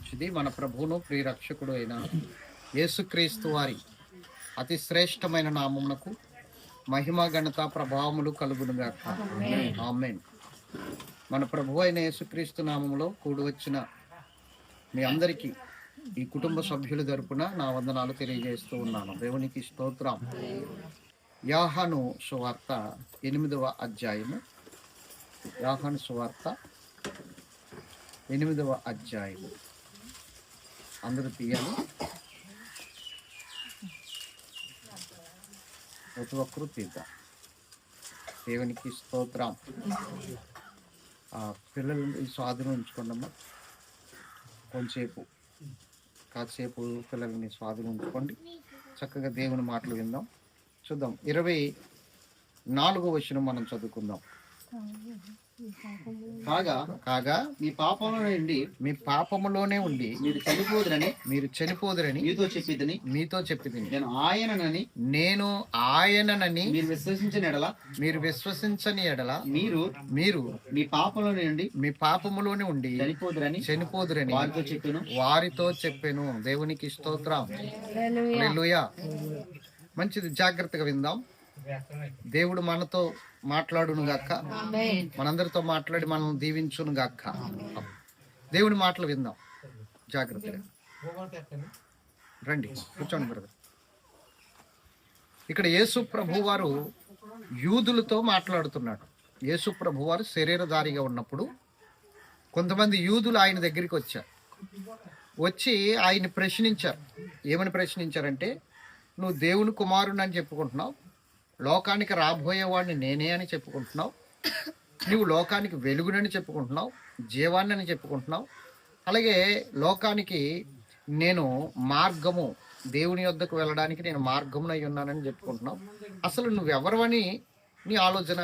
మంచిది మన ప్రభువును ప్రియరక్షకుడు అయిన యేసుక్రీస్తు వారి అతి శ్రేష్టమైన నామమునకు మహిమ ఘనత ప్రభావములు కలుగునుగాక ఆమేన్. మన ప్రభు అయిన యేసుక్రీస్తు నామములో కూడి వచ్చిన మీ అందరికీ ఈ కుటుంబ సభ్యుల తరపున నా వందనాలు తెలియజేస్తూ ఉన్నాను. దేవునికి స్తోత్రం. యాహాను సువార్త ఎనిమిదవ అధ్యాయము. యాహాను సువార్త ఎనిమిదవ అధ్యాయము. అందరూ తీయాలి. ప్రతి ఒక్కరూ తీద్దాం. దేవునికి స్తోత్రం. పిల్లలు పిల్లల్ని స్వాధీనం ఉంచుకోండమ్మా. కొంచెంసేపు. కాసేపు పిల్లల్ని స్వాధీనం ఉంచుకోండి. చక్కగా దేవుని మాటలు విందాం. చూద్దాం. ఇరవై నాలుగో వచ్చిన మనం చదువుకుందాం. కాగా కాగా మీ పాపంలో నుండి మీ పాపములోనే ఉండి మీరు చనిపోదురని మీరు చనిపోదురని మీతో చెప్పిద్దని మీతో చెప్పింది నేను ఆయననని నేను ఆయననని మీరు విశ్వసించిన ఎడల మీరు విశ్వసించని ఎడల మీరు మీరు మీ పాపంలో నుండి మీ పాపములోనే ఉండి చనిపోదురని చనిపోదురని వారితో చెప్పాను. వారితో చెప్పాను. దేవునికి స్తోత్రం. హల్లెలూయా మంచిది. జాగ్రత్తగా విందాం. దేవుడు మనతో మాట్లాడును గాక. మనందరితో మాట్లాడి మనం దీవించును గాక. దేవుడి మాటలు విందాం. జాగ్రత్తగా. రండి కూర్చోండి బ్రదర్ ఇక్కడ యేసు ప్రభు వారు యూదులతో మాట్లాడుతున్నాడు. యేసు ప్రభు వారు శరీరధారిగా ఉన్నప్పుడు కొంతమంది యూదులు ఆయన దగ్గరికి వచ్చారు. వచ్చి ఆయన ప్రశ్నించారు. ఏమని ప్రశ్నించారంటే నువ్వు దేవుని కుమారుని అని చెప్పుకుంటున్నావు. లోకానికి రాబోయేవాడిని నేనే అని చెప్పుకుంటున్నావు. నువ్వు లోకానికి వెలుగునని చెప్పుకుంటున్నావు జీవాన్ని అని చెప్పుకుంటున్నావు. అలాగే లోకానికి నేను మార్గము దేవుని యొద్దకు వెళ్ళడానికి నేను మార్గమునై ఉన్నానని చెప్పుకుంటున్నావు. అసలు నువ్వెవరవని నీ ఆలోచన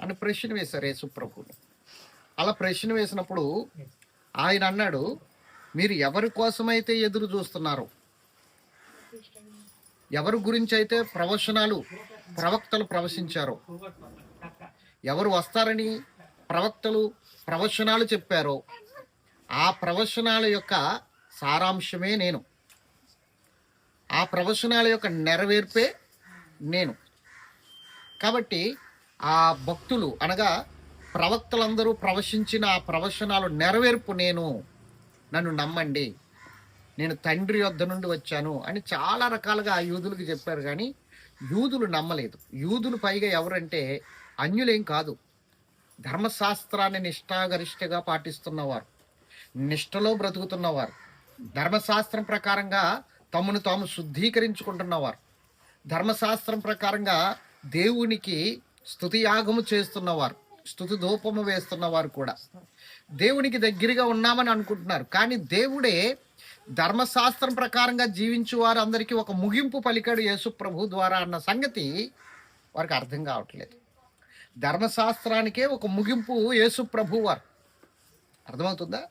అని ప్రశ్న వేశారు యేసుప్రభుని అలా ప్రశ్న వేసినప్పుడు ఆయన అన్నాడు మీరు ఎవరి కోసమైతే ఎదురు చూస్తున్నారు? ఎవరి గురించి అయితే ప్రవచనాలు ప్రవక్తలు ప్రవశించారు. ఎవరు వస్తారని ప్రవక్తలు ప్రవచనాలు చెప్పారో ఆ ప్రవచనాల యొక్క సారాంశమే నేను. ఆ ప్రవచనాల యొక్క నెరవేర్పే నేను. కాబట్టి ఆ భక్తులు అనగా ప్రవక్తలందరూ ప్రవశించిన ఆ ప్రవచనాలు నెరవేర్పు నేను. నన్ను నమ్మండి. నేను తండ్రి యొద్ద నుండి వచ్చాను అని చాలా రకాలుగా ఆ యూదులకు చెప్పారు కానీ యూదులు నమ్మలేదు. యూదులు పైగా ఎవరంటే అన్యులేం కాదు. ధర్మశాస్త్రాన్ని నిష్ఠాగరిష్టగా పాటిస్తున్నవారు. నిష్ఠలో బ్రతుకుతున్నవారు. ధర్మశాస్త్రం ప్రకారంగా తమను తాము శుద్ధీకరించుకుంటున్నవారు. ధర్మశాస్త్రం ప్రకారంగా దేవునికి స్థుతియాగము చేస్తున్నవారు. స్థుతి ధూపము వేస్తున్నవారు కూడా. దేవునికి దగ్గరగా ఉన్నామని అనుకుంటున్నారు. కానీ దేవుడే ధర్మశాస్త్రం ప్రకారంగా జీవించు వారు అందరికీ ఒక ముగింపు పలికాడు యేసు ప్రభు ద్వారా అన్న సంగతి వారికి అర్థం కావట్లేదు. ధర్మశాస్త్రానికే ఒక ముగింపు యేసు ప్రభు వారు. అర్థమవుతుందా?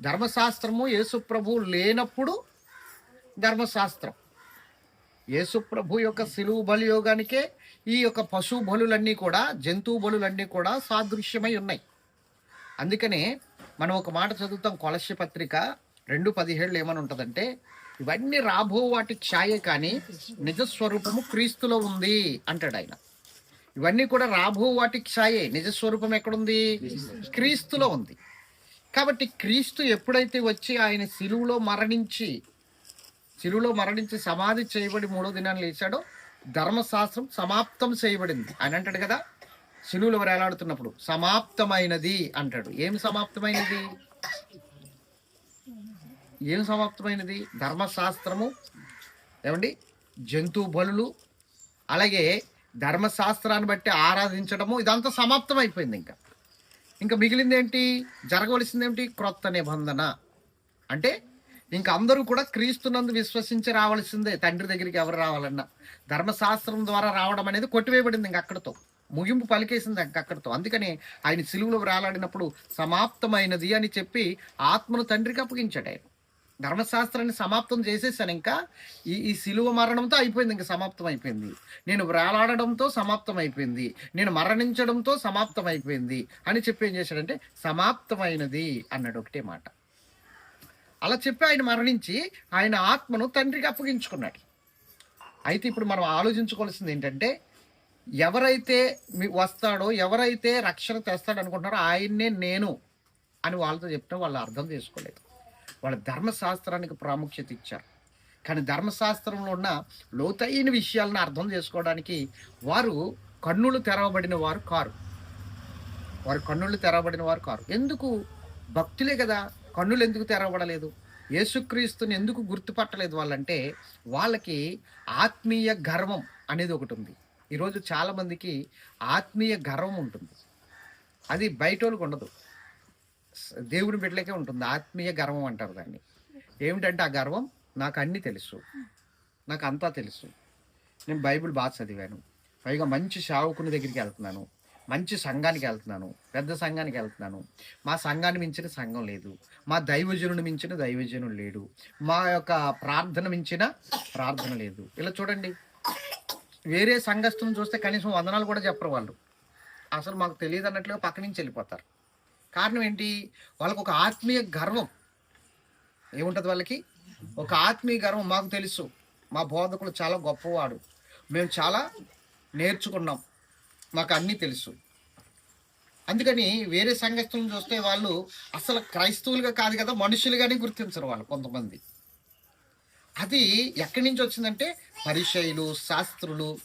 ధర్మశాస్త్రము యేసు ప్రభు లేనప్పుడు ధర్మశాస్త్రం. యేసు ప్రభు యొక్క సిలువు బలి యోగానికే ఈ యొక్క పశు బలులన్నీ కూడా జంతువు బలులన్నీ కూడా సాదృశ్యమై ఉన్నాయి. అందుకనే మనం ఒక మాట చదువుతాం కొలస్య పత్రిక రెండు పదిహేళ్ళు ఏమని ఉంటుందంటే ఇవన్నీ రాబో వాటి ఛాయే కానీ నిజస్వరూపము క్రీస్తులో ఉంది అంటాడు ఆయన. ఇవన్నీ కూడా రాబో వాటి ఛాయే నిజస్వరూపం ఎక్కడుంది? క్రీస్తులో ఉంది. కాబట్టి క్రీస్తు ఎప్పుడైతే వచ్చి ఆయన సిలువులో మరణించి సిలువులో మరణించి సమాధి చేయబడి మూడో దినాన్ని లేచాడో ధర్మశాస్త్రం సమాప్తం చేయబడింది. ఆయన అంటాడు కదా సిలువులు వేలాడుతున్నప్పుడు సమాప్తమైనది అంటాడు. ఏం సమాప్తమైనది? ఏం సమాప్తమైనది? ధర్మశాస్త్రము. ఏమండి? జంతు బలులు. అలాగే ధర్మశాస్త్రాన్ని బట్టి ఆరాధించడము. ఇదంతా సమాప్తం అయిపోయింది ఇంకా. ఇంకా మిగిలింది ఏంటి జరగవలసింది ఏంటి క్రొత్త నిబంధన. అంటే ఇంకా అందరూ కూడా క్రీస్తునందు విశ్వసించి రావాల్సిందే. తండ్రి దగ్గరికి ఎవరు రావాలన్నా. ధర్మశాస్త్రం ద్వారా రావడం అనేది కొట్టివేయబడింది ఇంక అక్కడతో. ముగింపు పలికేసింది ఇంక అక్కడతో. అందుకని ఆయన సిలువులో రాలాడినప్పుడు సమాప్తమైనది అని చెప్పి ఆత్మను తండ్రికి అప్పగించాడు ఆయన. ధర్మశాస్త్రాన్ని సమాప్తం చేసేసాను ఇంకా. ఈ ఈ సిలువ మరణంతో అయిపోయింది ఇంకా సమాప్తం అయిపోయింది. నేను వ్రాలాడడంతో సమాప్తం అయిపోయింది. నేను మరణించడంతో సమాప్తం అయిపోయింది అని చెప్పి ఏం చేశాడంటే సమాప్తమైనది అన్నాడు ఒకటే మాట. అలా చెప్పి ఆయన మరణించి ఆయన ఆత్మను తండ్రికి అప్పగించుకున్నాడు. అయితే ఇప్పుడు మనం ఆలోచించుకోవాల్సింది ఏంటంటే ఎవరైతే మీ- వస్తాడో ఎవరైతే రక్షణ తెస్తాడు అనుకుంటున్నారో ఆయన్నే నేను అని వాళ్ళతో చెప్తే వాళ్ళు అర్థం చేసుకోలేదు. వాళ్ళ ధర్మశాస్త్రానికి ప్రాముఖ్యత ఇచ్చారు. కానీ ధర్మశాస్త్రంలో ఉన్న లోతైన విషయాలను అర్థం చేసుకోవడానికి వారు కన్నులు తెరవబడిన వారు కారు. వారు కన్నులు తెరవబడిన వారు కారు. ఎందుకు? భక్తులే కదా కన్నులు ఎందుకు తెరవబడలేదు? యేసుక్రీస్తుని ఎందుకు గుర్తుపట్టలేదు వాళ్ళంటే వాళ్ళకి ఆత్మీయ గర్వం అనేది ఒకటి ఉంది. ఈరోజు చాలామందికి ఆత్మీయ గర్వం ఉంటుంది. అది బయట వాళ్ళకి ఉండదు. దేవుని బిడ్డలకే ఉంటుంది. ఆత్మీయ గర్వం అంటారు దాన్ని. ఏమిటంటే ఆ గర్వం నాకు అన్నీ తెలుసు. నాకు అంతా తెలుసు. నేను బైబిల్ బాగా చదివాను. పైగా మంచి సేవకుని దగ్గరికి వెళ్తున్నాను. మంచి సంఘానికి వెళ్తున్నాను. పెద్ద సంఘానికి వెళ్తున్నాను. మా సంఘాన్ని మించిన సంఘం లేదు. మా దైవజనుని మించిన దైవజనుడు లేడు. మా యొక్క ప్రార్థన మించిన ప్రార్థన లేదు. ఇలా చూడండి. వేరే సంఘస్థులను చూస్తే కనీసం వందనాలు కూడా చెప్పరు వాళ్ళు. అసలు మాకు తెలియదు అన్నట్లుగా పక్క నుంచి వెళ్ళిపోతారు. కారణం ఏంటి? వాళ్ళకు ఒక ఆత్మీయ గర్వం. ఏముంటుంది వాళ్ళకి? ఒక ఆత్మీయ గర్వం మాకు తెలుసు. మా బోధకులు చాలా గొప్పవాడు. మేము చాలా నేర్చుకున్నాం. మాకు అన్నీ తెలుసు. అందుకని వేరే సంఘస్థులను చూస్తే వాళ్ళు అసలు క్రైస్తవులుగా కాదు కదా మనుషులుగానే గుర్తించరు వాళ్ళు కొంతమంది. అది ఎక్కడి నుంచి వచ్చిందంటే పరిచయులు శాస్త్రులు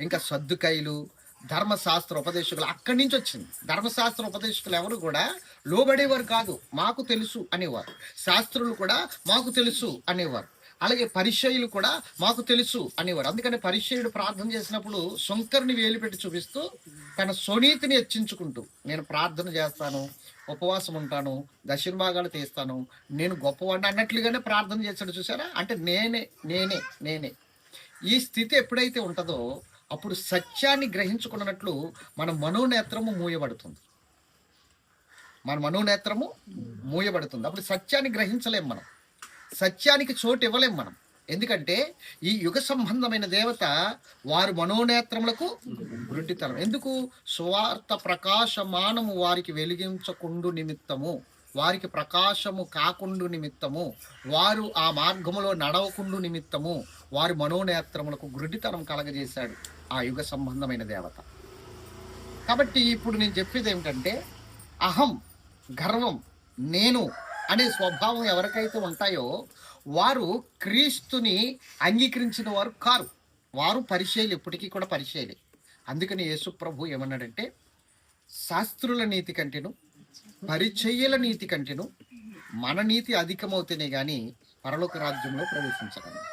ఇంకా సర్దుకాయలు ధర్మశాస్త్ర ఉపదేశకులు అక్కడి నుంచి వచ్చింది. ధర్మశాస్త్ర ఉపదేశకులు ఎవరు కూడా లోబడేవారు కాదు మాకు తెలుసు అనేవారు. శాస్త్రులు కూడా మాకు తెలుసు అనేవారు. అలాగే పరిచయులు కూడా మాకు తెలుసు అనేవారు. అందుకని పరిచయుడు ప్రార్థన చేసినప్పుడు శంకర్ని వేలిపెట్టి చూపిస్తూ తన స్వనీతిని హెచ్చించుకుంటూ నేను ప్రార్థన చేస్తాను ఉపవాసం ఉంటాను దశిర్భాగాలు తీస్తాను నేను గొప్పవాడిని అన్నట్లుగానే ప్రార్థన చేశాడు చూసారా? అంటే నేనే నేనే నేనే. ఈ స్థితి ఎప్పుడైతే ఉంటుందో అప్పుడు సత్యాన్ని గ్రహించుకున్నట్లు మన మనోనేత్రము మూయబడుతుంది. మన మనోనేత్రము మూయబడుతుంది. అప్పుడు సత్యాన్ని గ్రహించలేం మనం. సత్యానికి చోటు ఇవ్వలేం మనం. ఎందుకంటే ఈ యుగ సంబంధమైన దేవత వారు మనోనేత్రములకు గుడ్డితనం ఎందుకు? స్వార్థ ప్రకాశమానము వారికి వెలిగించకుండు నిమిత్తము. వారికి ప్రకాశము కాకుండు నిమిత్తము. వారు ఆ మార్గములో నడవకుండు నిమిత్తము. వారి మనోనేత్రములకు గుడ్డితనం కలగజేశాడు. ఆ యుగ సంబంధమైన దేవత. కాబట్టి ఇప్పుడు నేను చెప్పేది ఏమిటంటే అహం గర్వం నేను అనే స్వభావం ఎవరికైతే ఉంటాయో వారు క్రీస్తుని అంగీకరించిన వారు కారు. వారు పరిచయలు ఎప్పటికీ కూడా పరిచయలే అందుకని యేసుప్రభు ఏమన్నాడంటే శాస్త్రుల నీతి కంటేను పరిచయ్యల నీతి కంటేను మన నీతి అధికమవుతేనే కానీ పరలోక రాజ్యంలో ప్రవేశించగలం.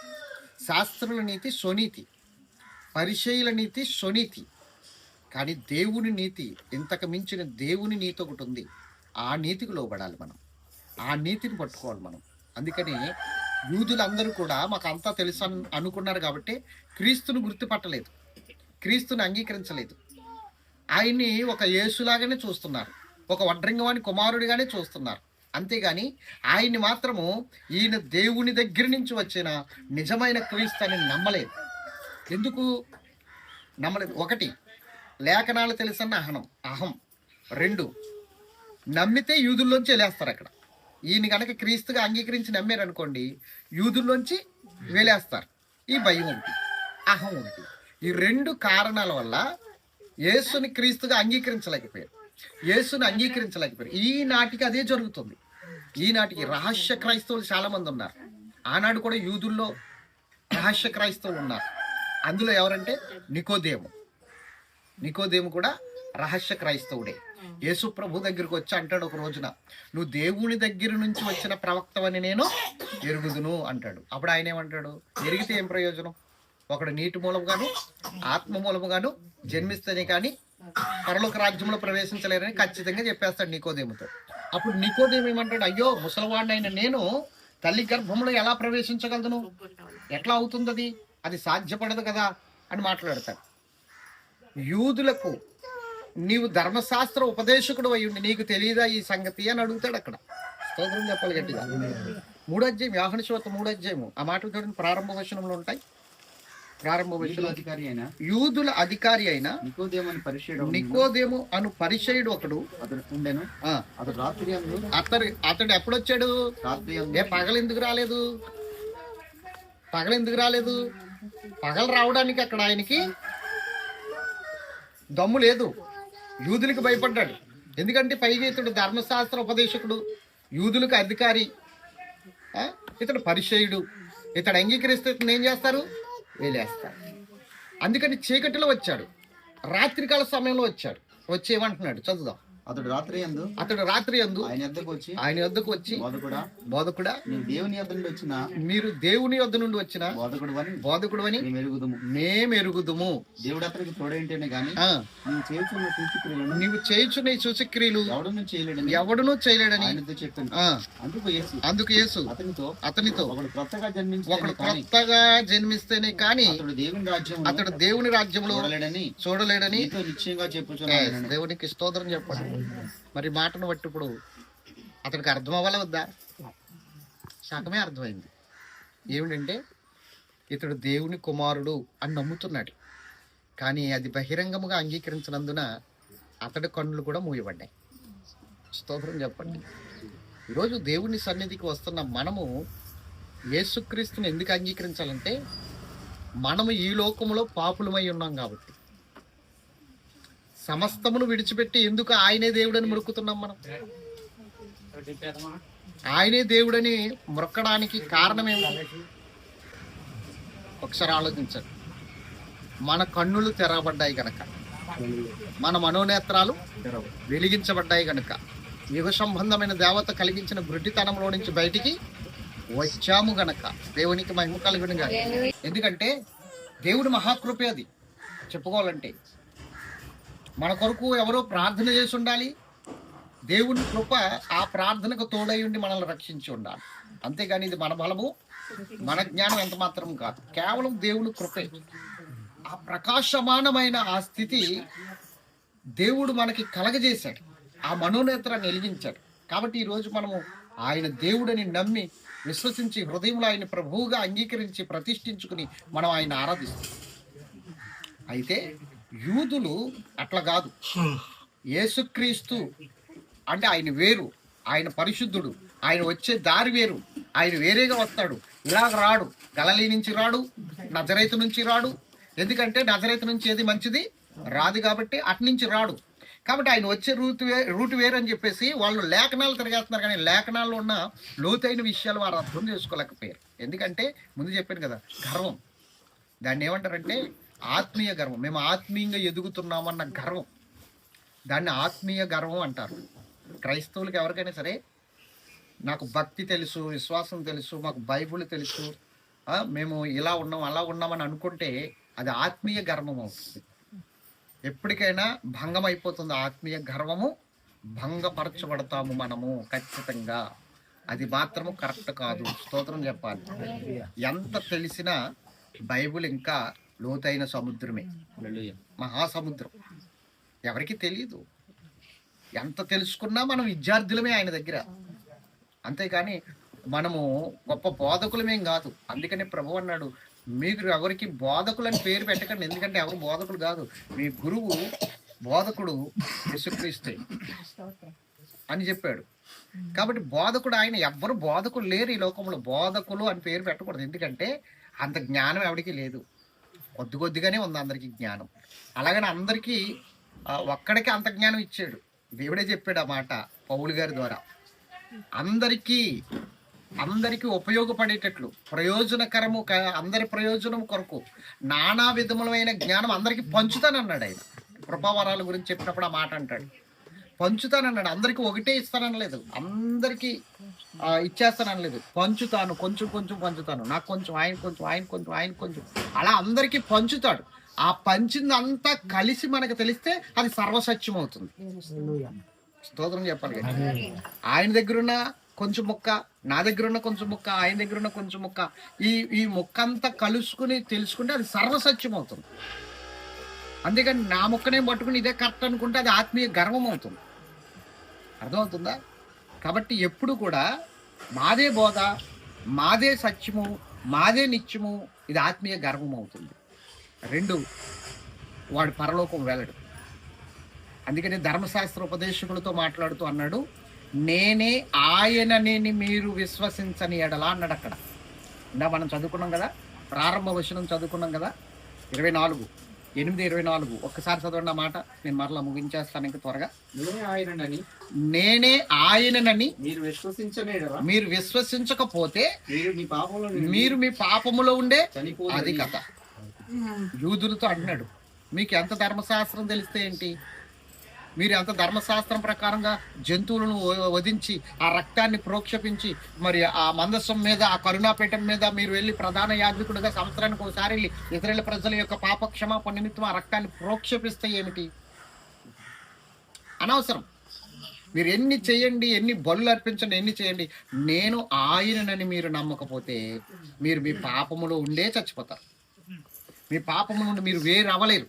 శాస్త్రుల నీతి స్వనీతి. పరిశైల నీతి స్వనీతి. కానీ దేవుని నీతి ఇంతకు మించిన దేవుని నీతి ఒకటి ఉంది. ఆ నీతికి లోబడాలి మనం. ఆ నీతిని పట్టుకోవాలి మనం. అందుకని యూదులందరూ కూడా మాకు అంతా తెలుసు అనుకున్నారు కాబట్టి క్రీస్తును గుర్తుపట్టలేదు. క్రీస్తుని అంగీకరించలేదు. ఆయన్ని ఒక యేసులాగానే చూస్తున్నారు. ఒక వడ్రంగవాణి కుమారుడిగానే చూస్తున్నారు. అంతేగాని ఆయన్ని మాత్రము ఈయన దేవుని దగ్గర నుంచి వచ్చిన నిజమైన క్రీస్తు అని నమ్మలేదు. ఎందుకు? నమ్మలేదు. ఒకటి లేఖనాలు తెలుసన్న అహనం. అహం. రెండు నమ్మితే యూదుల్లోంచి వెళ్ళేస్తారు అక్కడ. ఈయన కనుక క్రీస్తుగా అంగీకరించి నమ్మారనుకోండి యూదుల్లోంచి వెళ్ళేస్తారు. ఈ భయం ఒకటి అహం ఒకటి. ఈ రెండు కారణాల వల్ల యేసుని క్రీస్తుగా అంగీకరించలేకపోయారు. యేసుని అంగీకరించలేకపోయారు. ఈనాటికి అదే జరుగుతుంది. ఈనాటికి రహస్య క్రైస్తవులు చాలామంది ఉన్నారు. ఆనాడు కూడా యూదుల్లో రహస్య క్రైస్తవులు ఉన్నారు. అందులో ఎవరంటే నికోదేము. నికోదేము కూడా రహస్య క్రైస్తవుడే. యేసు ప్రభు దగ్గరికి వచ్చి అంటాడు ఒక రోజున నువ్వు దేవుని దగ్గర నుంచి వచ్చిన ప్రవక్తవని నేను ఎరుగుదును అంటాడు. అప్పుడు ఆయన ఏమంటాడు? ఎరిగితే ఏం ప్రయోజనం? ఒకడు నీటి మూలముగాను ఆత్మ మూలముగాను జన్మిస్తేనే కానీ పరలోక రాజ్యంలో ప్రవేశించలేరని ఖచ్చితంగా చెప్పేస్తాడు నికోదేముతో. అప్పుడు నికోదేము ఏమంటాడు? అయ్యో ముసలివాడినైన నేను తల్లి గర్భంలో ఎలా ప్రవేశించగలను? ఎట్లా అవుతుంది అది సాధ్యపడదు కదా అని మాట్లాడతాడు యూదులకు నీవు ధర్మశాస్త్ర ఉపదేశకుడు అయి ఉండి నీకు తెలియదా ఈ సంగతి అని అడుగుతాడు అక్కడ. స్తోత్రం చెప్పాలి గట్టిగా. మూడో అధ్యాయం వ్యాహన శివత మూడో అధ్యాయము ఆ మాటలు చూడండి. ప్రారంభ వచనంలో ఉంటాయి. ప్రారంభ వచనం. అధికారి అయిన? యూదుల అధికారి అయిన నికోదేమని పరిచయం నికోదేము అను పరిచయుడు ఒకడు. అతడు ఉండెను? అతడు రాత్రి అతడు అతడు ఎప్పుడొచ్చాడు? రాత్రి ఏ పగలు ఎందుకు రాలేదు? పగలు ఎందుకు రాలేదు? పగలు రావడానికి అక్కడ ఆయనకి దమ్ము లేదు. యూదులకు భయపడ్డాడు. ఎందుకంటే పైగా ఇతడు ధర్మశాస్త్ర ఉపదేశకుడు యూదులకు అధికారి ఇతడు పరిచయుడు. ఇతడు అంగీకరిస్తే ఇతను ఏం చేస్తారు? వేలేస్తారు అందుకని చీకటిలో వచ్చాడు. రాత్రికాల సమయంలో వచ్చాడు. వచ్చి ఏమంటున్నాడు చదువుదాం. అతడు రాత్రి అందు అతడు రాత్రి అందు ఆయన ఎద్దకు వచ్చి ఆయన వద్దకు వచ్చి బోధకుడా బోధకుడా నీవు దేవుని యొద్ద నుండి వచ్చిన మీరు దేవుని యొద్ద నుండి వచ్చిన బోధకుడు అని బోధకుడు అని మేము ఎరుగుదుము మేమెరుగుదుము. దేవుడు అతనికి తోడేంటేనే గాని ఆ, నీవు చేస్తున్న సూచిక్రియలను నీవు చేయుచున్న ఈ సూచక్రియలు ఎవడను చేయలేడని ఎవడునూ చేయలేడని ఆయనతో చెప్పాను. ఆ, అందుకు యేసు అందుకు యేసు అతనితో అతనితో ఒకడు కొత్తగా ఒకడు జన్మించిన కానీ కొత్తగా జన్మిస్తేనే కాని అతడు దేవుని రాజ్యం అతడు దేవుని రాజ్యంలో చూడలేడని చూడలేడని నిశ్చయంగా చెప్పుచున్నాను దేవునికి స్తోత్రం చెప్పండి. మరి మాటను బట్టి ఇప్పుడు అతనికి అర్థం అవ్వాలి వద్దా? శాఖమే అర్థమైంది. ఏమిటంటే ఇతడు దేవుని కుమారుడు అని నమ్ముతున్నాడు. కానీ అది బహిరంగముగా అంగీకరించినందున అతడి కన్నులు కూడా మూయబడ్డాయి. స్తోత్రం చెప్పండి. ఈరోజు దేవుని సన్నిధికి వస్తున్న మనము యేసుక్రీస్తుని ఎందుకు అంగీకరించాలంటే మనము ఈ లోకంలో పాపులమై ఉన్నాం కాబట్టి. సమస్తమును విడిచిపెట్టి ఎందుకు ఆయనే దేవుడని మురుకుతున్నాం మనం? ఆయనే దేవుడని మురక్కడానికి కారణం ఏమి ఒకసారి ఆలోచించండి. మన కన్నులు తెరవబడ్డాయి గనక మన మనోనేత్రాలు వెలిగించబడ్డాయి కనుక యుగ సంబంధమైన దేవత కలిగించిన గుడ్డితనంలో నుంచి బయటికి వచ్చాము గనక దేవునికి మహిమ కలిగిన ఎందుకంటే దేవుడి మహాకృపే అది. చెప్పుకోవాలంటే మన కొరకు ఎవరో ప్రార్థన చేసి ఉండాలి. దేవుని కృప ఆ ప్రార్థనకు తోడై ఉండి మనల్ని రక్షించి ఉండాలి. అంతేగాని ఇది మన బలము మన జ్ఞానం ఎంత మాత్రం కాదు. కేవలం దేవుని కృపే. ఆ ప్రకాశమానమైన ఆ స్థితి దేవుడు మనకి కలగజేశాడు. ఆ మనోనేత్రాన్ని వెలిగించాడు. కాబట్టి ఈరోజు మనము ఆయన దేవుడని నమ్మి విశ్వసించి హృదయంలో ఆయన ప్రభువుగా అంగీకరించి ప్రతిష్ఠించుకుని మనం ఆయన ఆరాధిస్తాం అయితే యూదులు అట్లా కాదు. యేసుక్రీస్తు అంటే ఆయన వేరు ఆయన పరిశుద్ధుడు ఆయన వచ్చే దారి వేరు ఆయన వేరేగా వస్తాడు. ఇలాగ రాడు గలలీ నుంచి రాడు నజరైతు నుంచి రాడు. ఎందుకంటే నజరైతు నుంచి ఏది మంచిది? రాదు కాబట్టి అట్నుంచి రాడు. కాబట్టి ఆయన వచ్చే రూట్ వే రూట్ వేరు అని చెప్పేసి వాళ్ళు లేఖనాలు తిరగేస్తున్నారు కానీ లేఖనాల్లో ఉన్న లోతైన విషయాలు వారు అర్థం చేసుకోలేకపోయారు. ఎందుకంటే ముందు చెప్పాను కదా గర్వం. దాన్ని ఏమంటారంటే ఆత్మీయ గర్వం. మేము ఆత్మీయంగా ఎదుగుతున్నామన్న గర్వం. దాన్ని ఆత్మీయ గర్వం అంటారు. క్రైస్తవులకు ఎవరికైనా సరే నాకు భక్తి తెలుసు విశ్వాసం తెలుసు మాకు బైబుల్ తెలుసు. మేము ఇలా ఉన్నాం అలా ఉన్నామని అనుకుంటే అది ఆత్మీయ గర్వం అవుతుంది. ఎప్పటికైనా భంగం అయిపోతుంది ఆత్మీయ గర్వము. భంగపరచబడతాము మనము ఖచ్చితంగా. అది మాత్రము కరెక్ట్ కాదు. స్తోత్రం చెప్పాలి. ఎంత తెలిసినా బైబుల్ ఇంకా లోతైన సముద్రమే. మహాసముద్రం. ఎవరికి తెలియదు ఎంత తెలుసుకున్నా మనం విద్యార్థులమే ఆయన దగ్గర. అంతేకాని మనము గొప్ప బోధకులమేం కాదు. అందుకనే ప్రభు అన్నాడు మీకు ఎవరికి బోధకులని పేరు పెట్టకండి. ఎందుకంటే ఎవరు బోధకుడు కాదు. మీ గురువు బోధకుడు యేసుక్రీస్తే. అని చెప్పాడు. కాబట్టి బోధకుడు ఆయన ఎవ్వరు బోధకులు లేరు ఈ లోకంలో. బోధకులు అని పేరు పెట్టకూడదు. ఎందుకంటే అంత జ్ఞానం ఎవరికి లేదు. కొద్ది కొద్దిగానే ఉంది అందరికీ జ్ఞానం. అలాగని అందరికీ ఒక్కడికి అంత జ్ఞానం ఇచ్చాడు. దేవుడే చెప్పాడు ఆ మాట పౌలు గారి ద్వారా. అందరికీ అందరికీ ఉపయోగపడేటట్లు ప్రయోజనకరము అందరి ప్రయోజనం కొరకు నానా విధములమైన జ్ఞానం అందరికీ పంచుతానన్నాడు ఆయన. కృపావరాల గురించి చెప్పినప్పుడు ఆ మాట అంటాడు. పంచుతానన్నాడు. అందరికీ ఒకటే ఇస్తాననలేదు. అందరికీ ఇచ్చేస్తాననలేదు. పంచుతాను కొంచెం కొంచెం పంచుతాను. నాకు కొంచెం ఆయన కొంచెం ఆయన కొంచెం ఆయన కొంచెం. అలా అందరికీ పంచుతాడు. ఆ పంచిందంతా కలిసి మనకు తెలిస్తే అది సర్వసత్యం అవుతుంది స్తోత్రం చెప్పాలి. కదా. ఆయన దగ్గర ఉన్న కొంచెం ముక్క నా దగ్గర ఉన్న కొంచెం ముక్క ఆయన దగ్గర ఉన్న కొంచెం ముక్క. ఈ ఈ ముక్క అంతా కలుసుకుని తెలుసుకుంటే అది సర్వసత్యం అవుతుంది అంతేకాని నా ముక్కనే పట్టుకుని ఇదే కరెక్ట్ అనుకుంటే అది ఆత్మీయ గర్వం అవుతుంది అర్థమవుతుందా? కాబట్టి ఎప్పుడు కూడా మాదే బోధ మాదే సత్యము మాదే నిత్యము ఇది ఆత్మీయ గర్వం అవుతుంది రెండు వాడు పరలోకం వెళ్ళడు. అందుకని ధర్మశాస్త్ర ఉపదేశకులతో మాట్లాడుతూ అన్నాడు నేనే ఆయనని మీరు విశ్వసించని ఎడలా అన్నాడు అక్కడ. ఇందా మనం చదువుకున్నాం కదా ప్రారంభ వచనం చదువుకున్నాం కదా ఇరవై నాలుగు. ఎనిమిది ఇరవై నాలుగు. ఒక్కసారి చదవండి ఆ మాట. నేను మరలా ముగించేస్తాను ఇంకా త్వరగా. నేనే ఆయనని నేనే ఆయననని మీరు మీరు విశ్వసించకపోతే మీరు మీ పాపంలో మీరు మీ పాపములో ఉండే అది కథ. యూదులతో అంటున్నాడు. మీకు ఎంత ధర్మశాస్త్రం తెలిస్తే ఏంటి? మీరు ఎంత ధర్మశాస్త్రం ప్రకారంగా జంతువులను వధించి ఆ రక్తాన్ని ప్రోక్షపించి మరి ఆ మందస్సం మీద ఆ కరుణాపీఠం మీద మీరు వెళ్ళి ప్రధాన యాజకుడిగా సంవత్సరానికి ఒకసారి వెళ్ళి ఇతరుల ప్రజల యొక్క పాప క్షమాపణ నిమిత్తం ఆ రక్తాన్ని ప్రోక్షపిస్తే ఏమిటి? అనవసరం. మీరు ఎన్ని చేయండి ఎన్ని బళ్ళు అర్పించండి ఎన్ని చేయండి నేను ఆయననని మీరు నమ్మకపోతే మీరు మీ పాపములో ఉండే చచ్చిపోతారు. మీ పాపముల నుండి మీరు వేరు అవ్వలేరు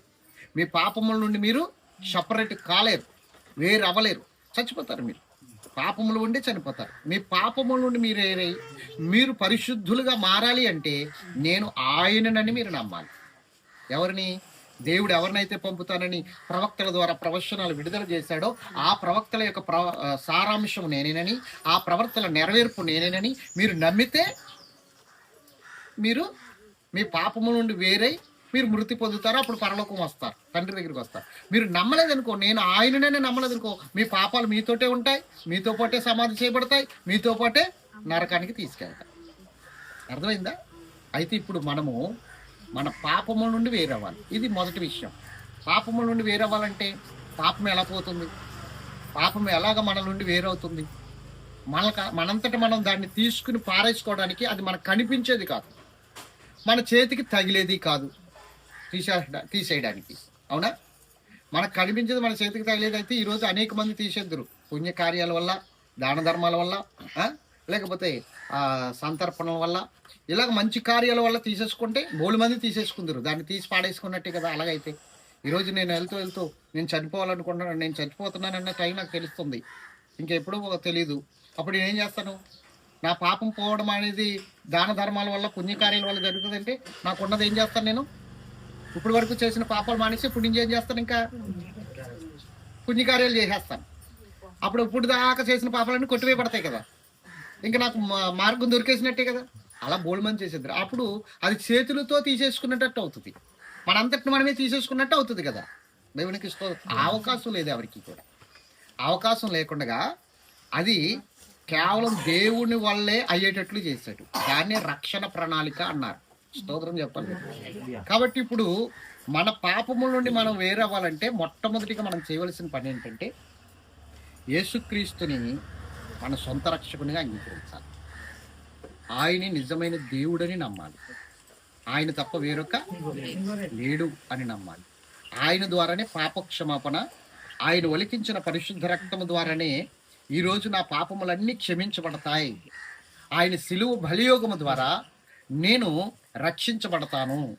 మీ పాపముల నుండి మీరు సపరేట్ కాలేరు వేరు అవ్వలేరు చచ్చిపోతారు మీరు. పాపములు ఉండి చనిపోతారు. మీ పాపముల నుండి మీరు ఏరై? మీరు పరిశుద్ధులుగా మారాలి అంటే నేను ఆయననని మీరు నమ్మాలి. ఎవరిని? దేవుడు ఎవరినైతే పంపుతానని ప్రవక్తల ద్వారా ప్రవచనాలు విడుదల చేశాడో ఆ ప్రవక్తల యొక్క ప్ర సారాంశం నేనేనని ఆ ప్రవర్తన నెరవేర్పు నేనేనని మీరు నమ్మితే మీరు మీ పాపము నుండి వేరై మీరు మృతి పొందుతారు అప్పుడు పరలోకం వస్తారు తండ్రి దగ్గరికి వస్తారు. మీరు నమ్మలేదనుకో నేను ఆయననే నమ్మలేదనుకో మీ పాపాలు మీతోటే ఉంటాయి మీతో పాటే సమాధి చేయబడతాయి మీతో పాటే నరకానికి తీసుకెళ్తాయి. అర్థమైందా? అయితే ఇప్పుడు మనము మన పాపముల నుండి వేరవ్వాలి. ఇది మొదటి విషయం. పాపముల నుండి వేరవ్వాలంటే పాపం ఎలా పోతుంది? పాపం ఎలాగ మన నుండి వేరవుతుంది? మన మనంతట మనం దాన్ని తీసుకుని పారేసుకోవడానికి అది మనకు కనిపించేది కాదు. మన చేతికి తగిలేది కాదు. తీసే తీసేయడానికి. అవునా? మనకు కనిపించేది మన చేతికి తగిలేదైతే అయితే ఈరోజు అనేక మంది తీసేద్దరు. పుణ్యకార్యాల వల్ల దాన ధర్మాల వల్ల లేకపోతే సంతర్పణల వల్ల. ఇలాగ మంచి కార్యాల వల్ల తీసేసుకుంటే బోలు మంది తీసేసుకుందరు. దాన్ని తీసి పాడేసుకున్నట్టే కదా అలాగైతే. ఈరోజు నేను వెళ్తూ వెళ్తూ నేను చనిపోవాలనుకుంటున్నాను నేను చనిపోతున్నానన్న టైం నాకు తెలుస్తుంది. ఇంకెప్పుడూ తెలియదు అప్పుడు నేనేం ఏం చేస్తాను? నా పాపం పోవడం అనేది దాన ధర్మాల వల్ల పుణ్యకార్యాల వల్ల జరుగుతుందంటే నాకున్నది ఏం చేస్తాను నేను? ఇప్పుడు వరకు చేసిన పాపాలు మానేసి ఇప్పుడు నేను ఏం చేస్తాను ఇంకా? పుణ్యకార్యాలు చేసేస్తాను అప్పుడు ఇప్పుడు దాకా చేసిన పాపాలన్నీ కొట్టివేయబడతాయి కదా. ఇంకా నాకు మార్గం దొరికేసినట్టే కదా. అలా బోల్మని చేసేద్దరు. అప్పుడు అది చేతులతో తీసేసుకున్నట్టు అవుతుంది. మనంతటిని మనమే తీసేసుకున్నట్టు అవుతుంది కదా. దేవునికి ఇష్టం అవకాశం లేదు ఎవరికి కూడా. అవకాశం లేకుండా అది కేవలం దేవుని వల్లే అయ్యేటట్లు చేశాడు. దాన్నే రక్షణ ప్రణాళిక అన్నారు. స్తోత్రం చెప్పండి కాబట్టి ఇప్పుడు మన పాపముల నుండి మనం వేరవ్వాలంటే మొట్టమొదటిగా మనం చేయవలసిన పని ఏంటంటే యేసుక్రీస్తుని మన సొంత రక్షకునిగా అంగీకరించాలి. ఆయనే నిజమైన దేవుడని నమ్మాలి. ఆయన తప్ప వేరొక లేడు అని నమ్మాలి. ఆయన ద్వారానే పాపక్షమాపణ ఆయన ఒలికించిన పరిశుద్ధ రక్తము ద్వారానే ఈరోజు నా పాపములన్నీ క్షమించబడతాయి. ఆయన సిలువు బలియోగము ద్వారా నేను రక్షించబడతాను.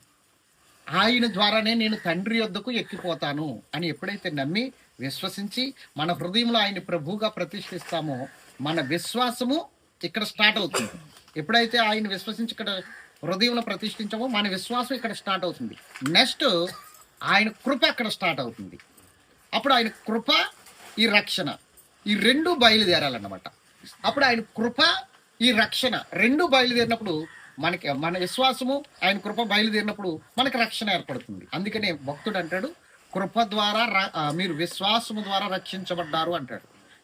ఆయన ద్వారానే నేను తండ్రి యొద్దకు ఎక్కిపోతాను అని ఎప్పుడైతే నమ్మి విశ్వసించి మన హృదయంలో ఆయన ప్రభువుగా ప్రతిష్ఠిస్తామో మన విశ్వాసము ఇక్కడ స్టార్ట్ అవుతుంది. ఎప్పుడైతే ఆయన విశ్వసించి ఇక్కడ హృదయంలో ప్రతిష్ఠించామో మన విశ్వాసం ఇక్కడ స్టార్ట్ అవుతుంది. నెక్స్ట్ ఆయన కృప అక్కడ స్టార్ట్ అవుతుంది. అప్పుడు ఆయన కృప ఈ రక్షణ ఈ రెండు బయలుదేరాలన్నమాట. అప్పుడు ఆయన కృప ఈ రక్షణ రెండు బయలుదేరినప్పుడు మనకి మన విశ్వాసము ఆయన కృప బయలుదేరినప్పుడు మనకి రక్షణ ఏర్పడుతుంది. అందుకనే భక్తుడు అంటాడు కృప ద్వారా ర- మీరు విశ్వాసము ద్వారా రక్షించబడ్డారు అంటాడు.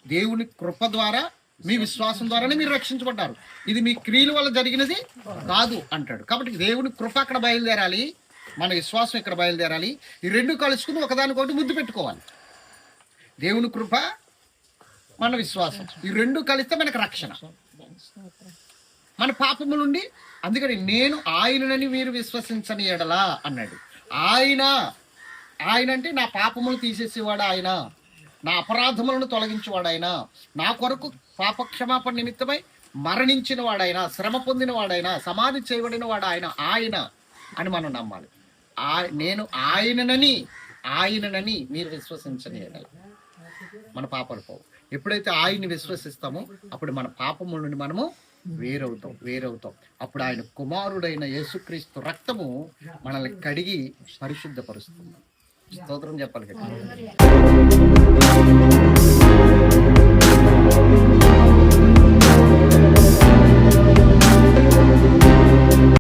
దేవుని కృప ద్వారా మీ విశ్వాసం ద్వారానే మీరు రక్షించబడ్డారు. ఇది మీ క్రియల వల్ల జరిగినది కాదు అంటాడు. కాబట్టి దేవుని కృప అక్కడ బయలుదేరాలి మన విశ్వాసం ఇక్కడ బయలుదేరాలి. ఈ రెండు కలుసుకుని ఒకదానికొకటి ముద్దు పెట్టుకోవాలి. దేవుని కృప మన విశ్వాసం. ఈ రెండు కలిస్తే మనకు రక్షణ. మన పాపము నుండి. అందుకని నేను ఆయననని మీరు విశ్వసించని ఎడలా అన్నాడు. ఆయన ఆయన అంటే నా పాపములు తీసేసేవాడు ఆయన. నా అపరాధములను తొలగించేవాడు ఆయన. నా కొరకు పాపక్షమాపణ నిమిత్తమై మరణించిన వాడైనా శ్రమ పొందిన వాడైనా సమాధి చేయబడిన వాడు ఆయన ఆయన అని మనం నమ్మాలి. ఆ నేను ఆయననని ఆయననని మీరు విశ్వసించని మన పాపాలు పోవు. ఎప్పుడైతే ఆయన్ని విశ్వసిస్తామో అప్పుడు మన పాపముల నుండి మనము వేరవుతాం వేరవుతాం. అప్పుడు ఆయన కుమారుడైన యేసుక్రీస్తు రక్తము మనల్ని కడిగి పరిశుద్ధపరుస్తుంది. స్తోత్రం చెప్పాలి కదా.